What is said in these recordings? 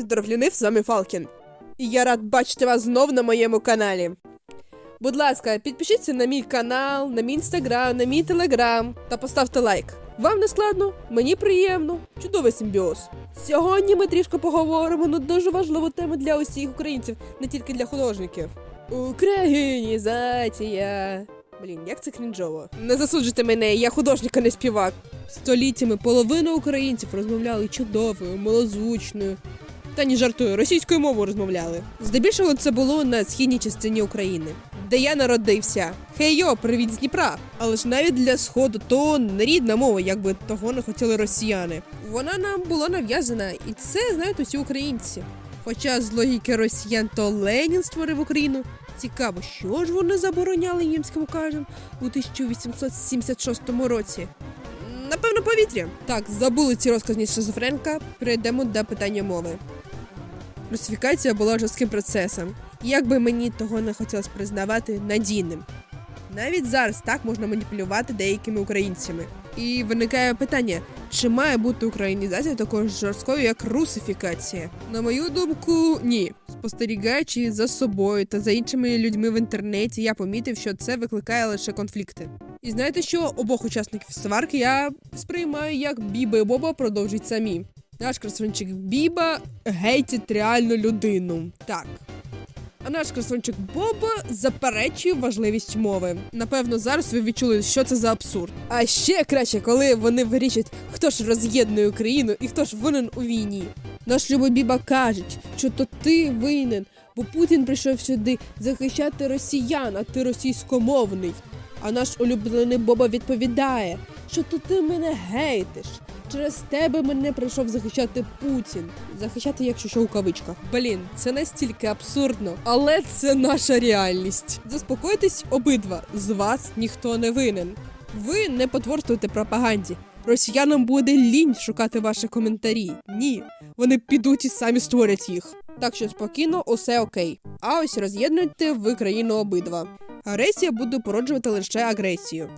Здоровлюнив, з вами Фалкін. І я рад бачити вас знов на моєму каналі. Будь ласка, підпишіться на мій канал, на мій інстаграм, на мій телеграм та поставте лайк. Вам не складно, мені приємно, чудовий симбіоз. Сьогодні ми трішки поговоримо на дуже важливу тему для усіх українців, не тільки для художників. Українізація. Блін, як це крінжово. Не засуджуйте мене, я художник, а не співак. Століттями половина українців розмовляли чудовою, милозвучною. Та ні жартую, російською мовою розмовляли. Здебільшого це було на східній частині України, де я народився. Хей йо, привіт з Дніпра. Але ж навіть для сходу то не рідна мова, якби того не хотіли росіяни. Вона нам була нав'язана, і це знають усі українці. Хоча з логіки росіян то Ленін створив Україну. Цікаво, що ж вони забороняли німським указом у 1876 році. Напевно, повітря. Так, забули ці розказні шизофренка. Перейдемо до питання мови. Русифікація була жорстким процесом, і як би мені того не хотілося признавати надійним. Навіть зараз так можна маніпулювати деякими українцями. І виникає питання, чи має бути українізація такою жорсткою, як русифікація? На мою думку, ні. Спостерігаючи за собою та за іншими людьми в інтернеті, я помітив, що це викликає лише конфлікти. І знаєте що? Обох учасників сварки я сприймаю як Біба і Боба продовжують самі. Наш красунчик Біба гейтить реальну людину. Так. А наш красунчик Боба заперечує важливість мови. Напевно, зараз ви відчули, що це за абсурд. А ще краще, коли вони вирішать, хто ж роз'єднує Україну і хто ж винен у війні. Наш любий Біба кажуть, що то ти винен, бо Путін прийшов сюди захищати росіян, а ти російськомовний. А наш улюблений Боба відповідає, що то ти мене гейтиш. Через тебе мене прийшов захищати Путін. Захищати, якщо що у кавичках. Блін, це настільки абсурдно, але це наша реальність. Заспокойтесь обидва, з вас ніхто не винен. Ви не потворствуйте пропаганді. Росіянам буде лінь шукати ваші коментарі. Ні, вони підуть і самі створять їх. Так що спокійно, усе окей. А ось роз'єднуйте ви країну обидва. Агресія буде породжувати лише агресію.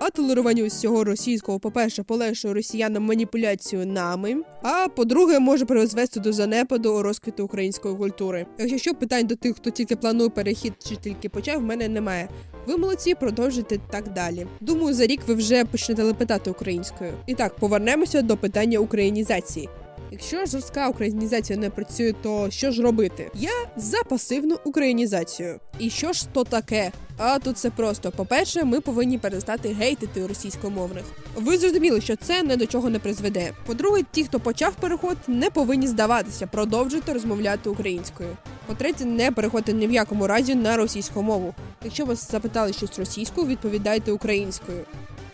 А толерування усього російського, по-перше, полегшує росіянам маніпуляцію нами. А по-друге, може призвести до занепаду розквіту української культури. Якщо що, питань до тих, хто тільки планує перехід чи тільки почав, в мене немає. Ви молодці, продовжуйте так далі. Думаю, за рік ви вже почнете лепетати українською. І так, повернемося до питання українізації. Якщо жорстка українізація не працює, то що ж робити? Я за пасивну українізацію. І що ж то таке? А тут все просто. По-перше, ми повинні перестати гейтити російськомовних. Ви зрозуміли, що це не до чого не призведе. По-друге, ті, хто почав переход, не повинні здаватися, продовжуйте розмовляти українською. По-третє, не переходьте ні в якому разі на російську мову. Якщо вас запитали щось російською, відповідайте українською.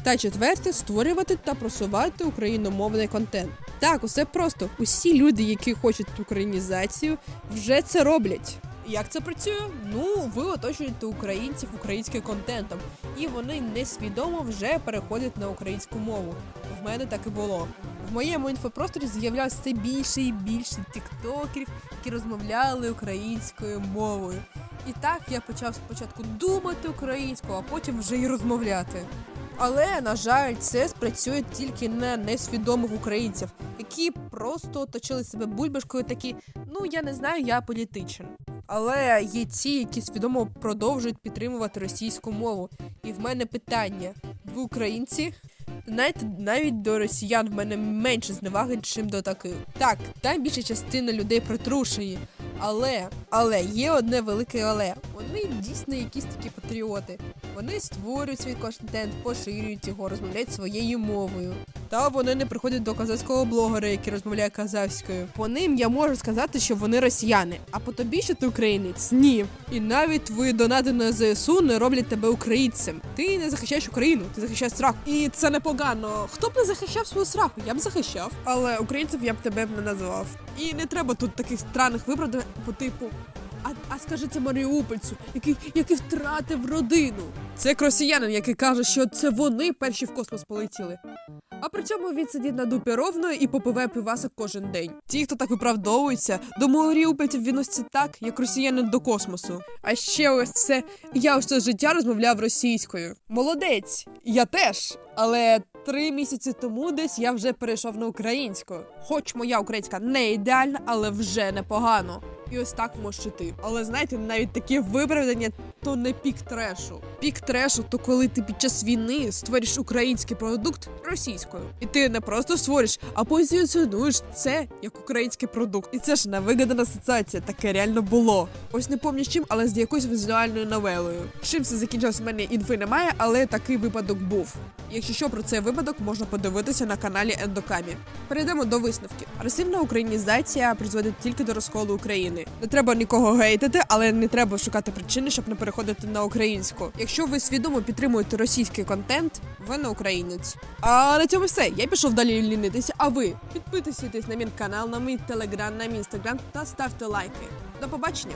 Та четверте створювати та просувати україномовний контент. Так, усе просто. Усі люди, які хочуть українізацію, вже це роблять. Як це працює? Ну, ви оточуєте українців українським контентом, і вони несвідомо вже переходять на українську мову. В мене так і було. В моєму інфопросторі з'являлося все більше і більше тіктокерів, які розмовляли українською мовою. І так я почав спочатку думати українською, а потім вже й розмовляти. Але на жаль, це спрацює тільки на несвідомих українців, які просто оточили себе бульбашкою, такі ну я не знаю, я політичен. Але є ті, які свідомо продовжують підтримувати російську мову. І в мене питання: ви українці? Знаєте, навіть до росіян в мене менше зневаги, чим до таких. Так, там більша частина людей притрушені. Але, але є одне велике але. Вони дійсно якісь такі патріоти. Вони створюють свій контент, поширюють його, розмовляють своєю мовою. Та вони не приходять до казахського блогера, який розмовляє казахською. По ним я можу сказати, що вони росіяни. А по тобі, що ти українець? Ні. І навіть твої донати на ЗСУ не роблять тебе українцем. Ти не захищаєш Україну, ти захищаєш сраку. І це непогано. Хто б не захищав свою сраку? Я б захищав. Але українців я б тебе б не називав. І не треба тут таких странних виправдань по типу. А, а скаже це маріупольцю, який, який втратив родину. Це як росіянин, який каже, що це вони перші в космос полетіли. А при цьому він сидить на дупі ровно і попиває пивасик кожен день. Ті, хто так виправдовується, до маріупольців відносяться так, як росіянин до космосу. А ще ось це я все життя розмовляв російською. Молодець, я теж. Але три місяці тому десь я вже перейшов на українську. Хоч моя українська не ідеальна, але вже непогано. І ось так можеш і ти. Але знаєте, навіть такі виправдання то не пік трешу. Пік трешу то коли ти під час війни створиш український продукт російською. І ти не просто створиш, а позиціонуєш це як український продукт. І це ж не вигадана асоціація, таке реально було. Ось не пам'ятаю чим, але з якоюсь візуальною новелою. Чим це закінчилось, в мене інфи немає, але такий випадок був. Якщо що про цей випадок можна подивитися на каналі Ендокамі. Перейдемо до висновків. Агресивна українізація призводить тільки до розколу України. Не треба нікого гейтити, але не треба шукати причини, щоб не переходити на українську. Якщо ви свідомо підтримуєте російський контент, ви не українець. А на цьому все. Я пішов далі лінитися. А ви підписуйтесь на мій канал, на мій телеграм, на мій інстаграм та ставте лайки. До побачення!